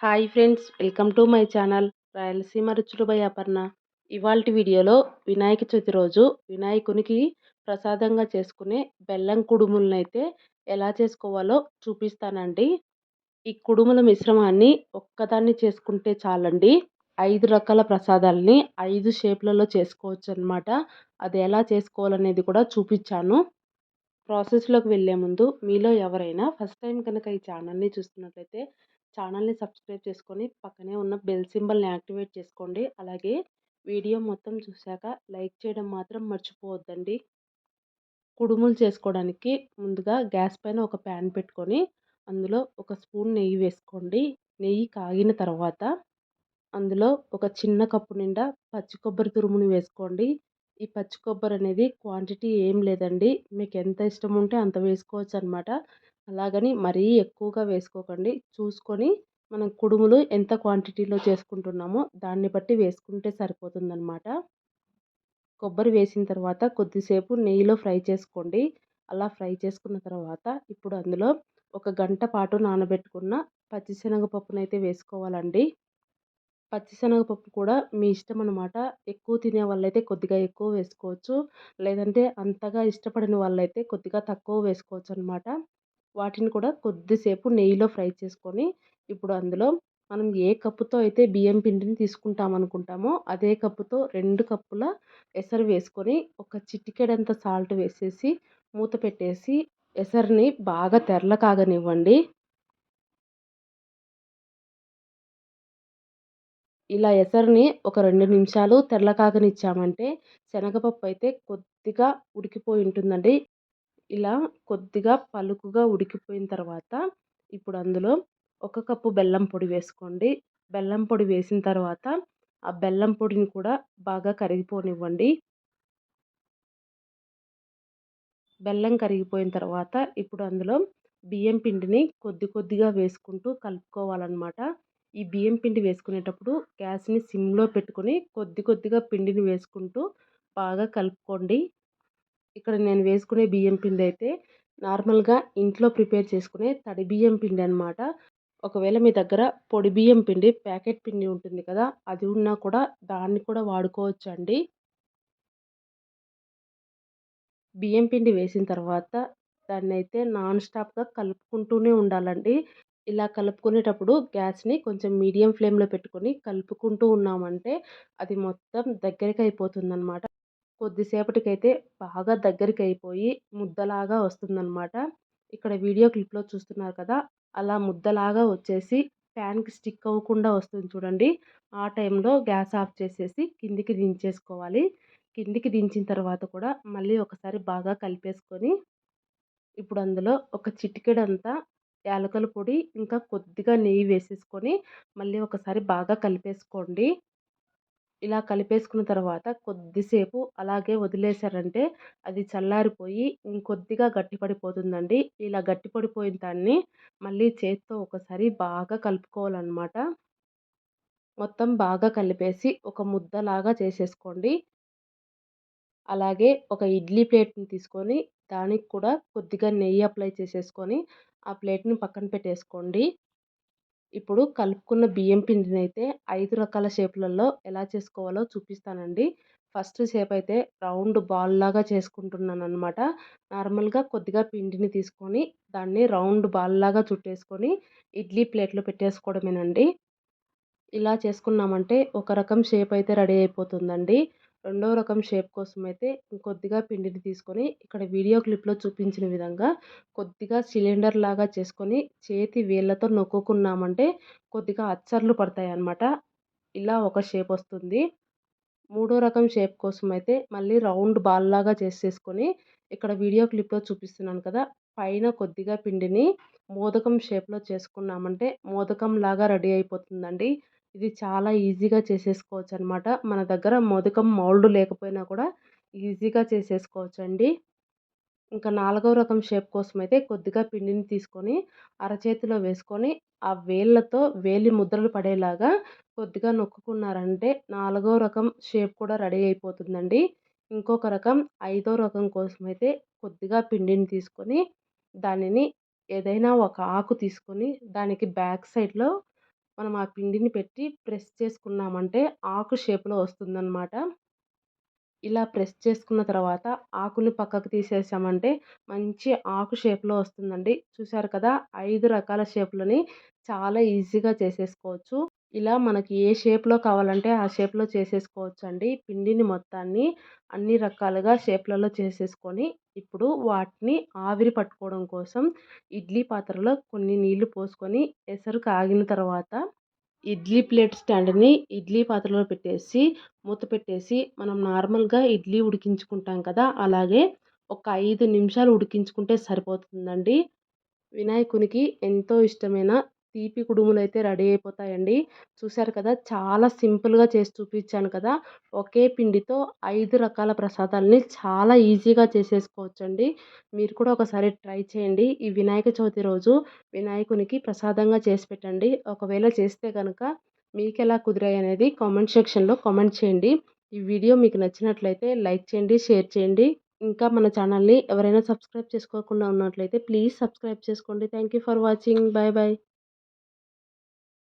Hi friends welcome to my channel Rayalaseema రుచులు by Aparna. ఇవాల్టి వీడియోలో వినాయక చవితి రోజు వినాయకునికి ప్రసాదంగా చేసుకునే బెల్లం కుడుములనైతే ఎలా చేసుకోవాలో చూపిస్తానండి. ఈ కుడుముల మిశ్రమాన్ని ఒక్కదాన్ని చేసుకుంటే చాలండి. ఐదు రకాల ప్రసాదాలని ఐదు షేప్లలో చేసుకోవచ్చు అనమాట అది ఎలా చేసుకోవాలనేది కూడా చూపించాను ప్రాసెస్లోకి వెళ్ళే ముందు మీలో ఎవరైనా ఫస్ట్ టైం కనుక ఈ ఛానల్ని చూస్తున్నట్లయితే ఛానల్ని సబ్స్క్రైబ్ చేసుకొని పక్కనే ఉన్న బెల్ సింబల్ని యాక్టివేట్ చేసుకోండి. అలాగే వీడియో మొత్తం చూశాక లైక్ చేయడం మాత్రం మర్చిపోవద్దండి. కుడుములు చేసుకోవడానికి ముందుగా గ్యాస్ పైన ఒక ప్యాన్ పెట్టుకొని అందులో ఒక స్పూన్ నెయ్యి వేసుకోండి. నెయ్యి కాగిన తర్వాత అందులో ఒక చిన్న కప్పు నిండా పచ్చి కొబ్బరి తురుముని వేసుకోండి. ఈ పచ్చి కొబ్బరి అనేది క్వాంటిటీ ఏం లేదండి. మీకు ఎంత ఇష్టం ఉంటే అంత వేసుకోవచ్చు అనమాట అలాగని మరీ ఎక్కువగా వేసుకోకండి. చూసుకొని మనం కుడుములు ఎంత క్వాంటిటీలో చేసుకుంటున్నామో దాన్ని బట్టి వేసుకుంటే సరిపోతుందన్నమాట కొబ్బరి వేసిన తర్వాత కొద్దిసేపు నెయ్యిలో ఫ్రై చేసుకోండి. అలా ఫ్రై చేసుకున్న తర్వాత ఇప్పుడు అందులో ఒక గంట పాటు నానబెట్టుకున్న పచ్చిశనగపప్పునైతే వేసుకోవాలండి. పచ్చిశనగపప్పు కూడా మీ ఇష్టం అనమాట ఎక్కువ తినే వాళ్ళైతే కొద్దిగా ఎక్కువ వేసుకోవచ్చు. లేదంటే అంతగా ఇష్టపడిన వాళ్ళైతే కొద్దిగా తక్కువ వేసుకోవచ్చు అనమాట వాటిని కూడా కొద్దిసేపు నెయ్యిలో ఫ్రై చేసుకొని ఇప్పుడు అందులో మనం ఏ కప్పుతో అయితే బియ్యం పిండిని తీసుకుంటాం అనుకుంటామో అదే కప్పుతో రెండు కప్పుల ఎసరు వేసుకొని ఒక చిటికెడంత సాల్ట్ వేసేసి మూత పెట్టేసి ఎసరుని బాగా తెరల కాగనివ్వండి. ఇలా ఎసరుని ఒక రెండు నిమిషాలు తెరల కాగనిచ్చామంటే శనగపప్పు అయితే కొద్దిగా ఉడికిపోయి ఉంటుందండి. ఇలా కొద్దిగా పలుకుగా ఉడికిపోయిన తర్వాత ఇప్పుడు అందులో ఒక కప్పు బెల్లం పొడి వేసుకోండి. బెల్లం పొడి వేసిన తర్వాత ఆ బెల్లం పొడిని కూడా బాగా కరిగిపోనివ్వండి. బెల్లం కరిగిపోయిన తర్వాత ఇప్పుడు అందులో బియ్యం పిండిని కొద్ది కొద్దిగా వేసుకుంటూ కలుపుకోవాలన్నమాట. ఈ బియ్యం పిండి వేసుకునేటప్పుడు గ్యాస్ని సిమ్లో పెట్టుకొని కొద్ది కొద్దిగా పిండిని వేసుకుంటూ బాగా కలుపుకోండి. ఇక్కడ నేను వేసుకునే బియ్యం పిండి అయితే నార్మల్గా ఇంట్లో ప్రిపేర్ చేసుకునే తడి బియ్యం పిండి అనమాట ఒకవేళ మీ దగ్గర పొడి బియ్యం పిండి ప్యాకెట్ పిండి ఉంటుంది కదా అది ఉన్నా కూడా దాన్ని కూడా వాడుకోవచ్చు అండి బియ్యం పిండి వేసిన తర్వాత దాన్ని అయితే నాన్ స్టాప్గా కలుపుకుంటూనే ఉండాలండి. ఇలా కలుపుకునేటప్పుడు గ్యాస్ని కొంచెం మీడియం ఫ్లేమ్లో పెట్టుకొని కలుపుకుంటూ ఉన్నామంటే అది మొత్తం దగ్గరికి అయిపోతుందన్నమాట. కొద్దిసేపటికైతే బాగా దగ్గరికి అయిపోయి ముద్దలాగా వస్తుందన్నమాట. ఇక్కడ వీడియో క్లిప్లో చూస్తున్నారు కదా అలా ముద్దలాగా వచ్చేసి ప్యాన్కి స్టిక్ అవ్వకుండా వస్తుంది చూడండి. ఆ టైంలో గ్యాస్ ఆఫ్ చేసేసి కిందికి దించేసుకోవాలి. కిందికి దించిన తర్వాత కూడా మళ్ళీ ఒకసారి బాగా కలిపేసుకొని ఇప్పుడు అందులో ఒక చిటికెడంతా యాలకుల పొడి ఇంకా కొద్దిగా నెయ్యి వేసేసుకొని మళ్ళీ ఒకసారి బాగా కలిపేసుకోండి. ఇలా కలిపేసుకున్న తర్వాత కొద్దిసేపు అలాగే వదిలేశారంటే అది చల్లారిపోయి ఇంకొద్దిగా గట్టిపడిపోతుందండి. ఇలా గట్టిపడిపోయిన దాన్ని మళ్ళీ చేత్తో ఒకసారి బాగా కలుపుకోవాలన్నమాట. మొత్తం బాగా కలిపేసి ఒక ముద్దలాగా చేసేసుకోండి. అలాగే ఒక ఇడ్లీ ప్లేట్ని తీసుకొని దానికి కూడా కొద్దిగా నెయ్యి అప్లై చేసేసుకొని ఆ ప్లేట్ని పక్కన పెట్టేసుకోండి. ఇప్పుడు కలుపుకున్న బియ్యం పిండిని అయితే ఐదు రకాల షేపులలో ఎలా చేసుకోవాలో చూపిస్తానండి. ఫస్ట్ షేప్ అయితే రౌండ్ బాల్ లాగా చేసుకుంటున్నాను అనమాట నార్మల్గా కొద్దిగా పిండిని తీసుకొని దాన్ని రౌండ్ బాల్ లాగా చుట్టేసుకొని ఇడ్లీ ప్లేట్లో పెట్టేసుకోవడమేనండి. ఇలా చేసుకున్నామంటే ఒక రకం షేప్ అయితే రెడీ అయిపోతుందండి. రెండో రకం షేప్ కోసం అయితే ఇంకొద్దిగా పిండిని తీసుకొని ఇక్కడ వీడియో క్లిప్లో చూపించిన విధంగా కొద్దిగా సిలిండర్ లాగా చేసుకొని చేతి వేళ్ళతో నొక్కుకున్నామంటే కొద్దిగా అచ్చర్లు పడతాయి అన్నమాట ఇలా ఒక షేప్ వస్తుంది. మూడో రకం షేప్ కోసం అయితే మళ్ళీ రౌండ్ బాల్ లాగా చేసేసుకొని ఇక్కడ వీడియో క్లిప్లో చూపిస్తున్నాను కదా పైన కొద్దిగా పిండిని మోదకం షేప్లో చేసుకున్నామంటే మోదకం లాగా రెడీ అయిపోతుందండి. ఇది చాలా ఈజీగా చేసేసుకోవచ్చు అనమాట మన దగ్గర మోదకం మౌల్డ్ లేకపోయినా కూడా ఈజీగా చేసేసుకోవచ్చు అండి ఇంకా నాలుగవ రకం షేప్ కోసం అయితే కొద్దిగా పిండిని తీసుకొని అరచేతిలో వేసుకొని ఆ వేళ్ళతో వేలి ముద్రలు పడేలాగా కొద్దిగా నొక్కుకున్నారంటే నాలుగో రకం షేప్ కూడా రెడీ అయిపోతుందండి. ఇంకొక రకం ఐదో రకం కోసం అయితే కొద్దిగా పిండిని తీసుకొని దానిని ఏదైనా ఒక ఆకు తీసుకొని దానికి బ్యాక్ సైడ్లో మనం ఆ పిండిని పెట్టి ప్రెస్ చేసుకున్నామంటే ఆకు షేప్‌లో వస్తుందన్నమాట ఇలా ప్రెస్ చేసుకున్న తర్వాత ఆకుని పక్కకు తీసేసామంటే మంచి ఆకు షేప్‌లో వస్తుందండి. చూసారు కదా! ఐదు రకాల షేప్లని చాలా ఈజీగా చేసేసుకోవచ్చు. ఇలా మనకి ఏ షేప్‌లో కావాలంటే ఆ షేప్‌లో చేసేసుకోవచ్చండి. పిండిని మొత్తాన్ని అన్ని రకాలుగా షేప్‌లలో చేసేసుకొని ఇప్పుడు వాటిని ఆవిరి పట్టుకోవడం కోసం ఇడ్లీ పాత్రలో కొన్ని నీళ్ళు పోసుకొని ఎసరు కాగిన తర్వాత ఇడ్లీ ప్లేట్ స్టాండ్‌ని ఇడ్లీ పాత్రలో పెట్టేసి మూత పెట్టేసి మనం నార్మల్‌గా ఇడ్లీ ఉడికించుకుంటాం కదా! అలాగే ఒక ఐదు నిమిషాలు ఉడికించుకుంటే సరిపోతుందండి. వినాయకునికి ఎంతో ఇష్టమైన తీపి కుడుములు అయితే రెడీ అయిపోతాయండి. చూశారు కదా! చాలా సింపుల్‌గా చేసి చూపించాను కదా! ఒకే పిండితో ఐదు రకాల ప్రసాదాలని చాలా ఈజీగా చేసేసుకోవచ్చండి. మీరు కూడా ఒకసారి ట్రై చేయండి. ఈ వినాయక చవితి రోజు వినాయకునికి ప్రసాదంగా చేసి పెట్టండి. ఒకవేళ చేస్తే కనుక మీకు ఎలా కుదిరాయి అనేది కామెంట్ సెక్షన్‌లో కామెంట్ చేయండి. ఈ వీడియో మీకు నచ్చినట్లయితే లైక్ చేయండి, షేర్ చేయండి. ఇంకా మన ఛానల్‌ని ఎవరైనా సబ్స్క్రైబ్ చేసుకోకుండా ఉన్నట్లయితే ప్లీజ్ సబ్స్క్రైబ్ చేసుకోండి. Thank you for watching. Bye bye.